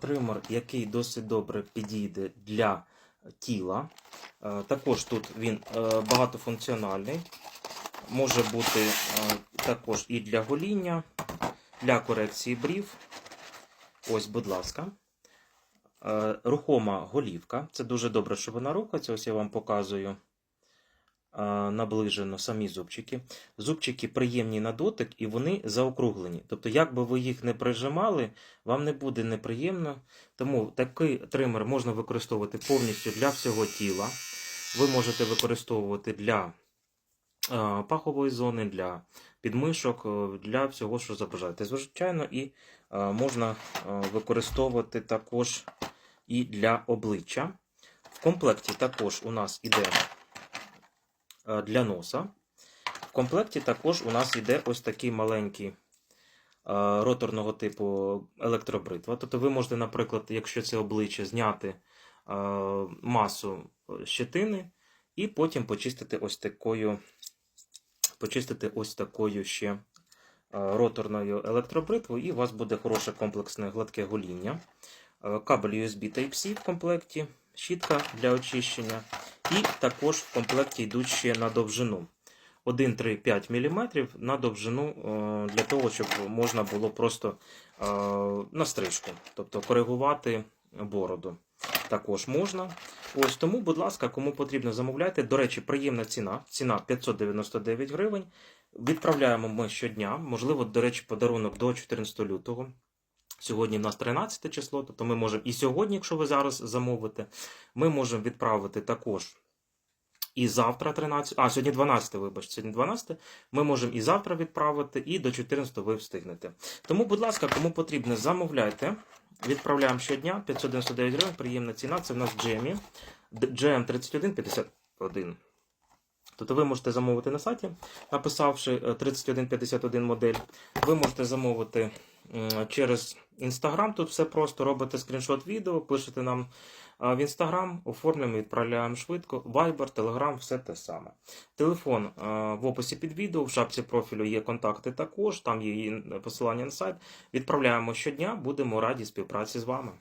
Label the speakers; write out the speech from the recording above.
Speaker 1: тример, який досить добре підійде для тіла. Е, Також тут він е, багатофункціональний. Може бути е, також і для гоління, для корекції брів. Ось, будь ласка. Рухома голівка. Це дуже добре, що вона рухається. Ось я вам показую наближено самі зубчики. Зубчики приємні на дотик і вони заокруглені. Тобто, як би ви їх не прижимали, вам не буде неприємно. Тому такий тример можна використовувати повністю для всього тіла. Ви можете використовувати для пахової зони, для підмишок, е, для всього, що забажаєте. Звичайно, і е, можна е, використовувати також і для обличчя. В комплекті також у нас іде для носа. В комплекті також у нас іде ось такий маленький е, роторного типу електробритва. Тобто ви можете, наприклад, якщо це обличчя, зняти е, масу щетини і потім почистити ось такою, почистити ось такою ще е, роторною електробритвою, і у вас буде хороше комплексне гладке гоління. Е, Кабель USB Type-C в комплекті, щітка для очищення, і також в комплекті йдуть ще на довжину. 1,3-5 мм на довжину е, для того, щоб можна було просто е, на стрижку, тобто коригувати бороду. Також можна. Ось тому, будь ласка, кому потрібно, замовляйте. До речі, приємна ціна. Ціна 599 гривень. Відправляємо ми щодня. Можливо, до речі, подарунок до 14 лютого. Сьогодні в нас 13 число, тобто ми можемо і сьогодні, якщо ви зараз замовите, ми можемо відправити також і завтра 13, а сьогодні 12, вибачте, сьогодні 12, ми можемо і завтра відправити, і до 14 ви встигнете. Тому, будь ласка, кому потрібно, замовляйте. Відправляємо щодня 599 гривень, приємна ціна. Це в нас Джемі. GM3151. Тобто ви можете замовити на сайті, написавши е, 3151 модель. Ви можете замовити через Instagram. Тут все просто робите скріншот відео, пишете нам в Інстаграм, оформлюємо, відправляємо швидко. Viber, Telegram, все те саме. Телефон в описі під відео, в шапці профілю є контакти також, там є посилання на сайт. Відправляємо щодня, будемо раді співпраці з вами.